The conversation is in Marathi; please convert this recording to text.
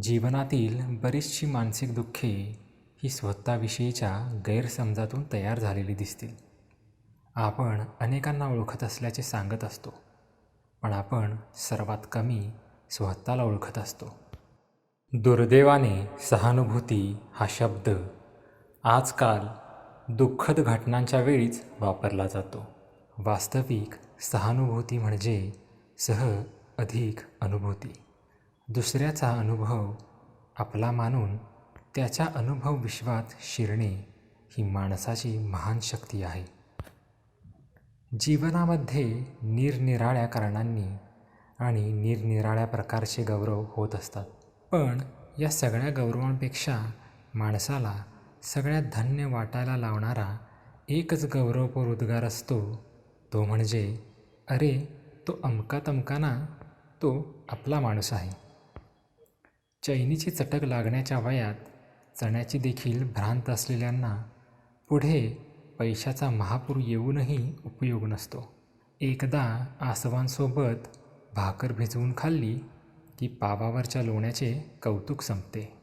जीवनातील बरीचशी मानसिक दुःखे ही स्वतःविषयीच्या गैरसमजातून तयार झालेली दिसतील. आपण अनेकांना ओळखत असल्याचे सांगत असतो पण आपण सर्वात कमी स्वतःला ओळखत असतो. दुर्दैवाने सहानुभूती हा शब्द आजकाल दुःखद घटनांच्या वेळीच वापरला जातो. वास्तविक सहानुभूती म्हणजे सह अधिक अनुभूती. दुसऱ्याचा अनुभव आपला मानून त्याच्या अनुभव विश्वात शिरणे ही माणसाची महान शक्ती आहे. जीवनामध्ये निरनिराळ्या कारणांनी आणि निरनिराळ्या प्रकारचे गौरव होत असतात. पण या सगळ्या गौरवांपेक्षा माणसाला सगळ्यात धन्य वाटायला लावणारा एकच गौरवपूर उद्गार असतो तो म्हणजे अरे तो अमका तमका ना तो आपला माणूस आहे. चैनीची चटक लागण्याच्या वयात चण्याची देखील भ्रांत असलेल्यांना पुढे पैशाचा महापूर येऊनही उपयोग नसतो. एकदा आसवांसोबत भाकर भिजवून खाल्ली की पावावरच्या लोण्याचे कौतुक संपते.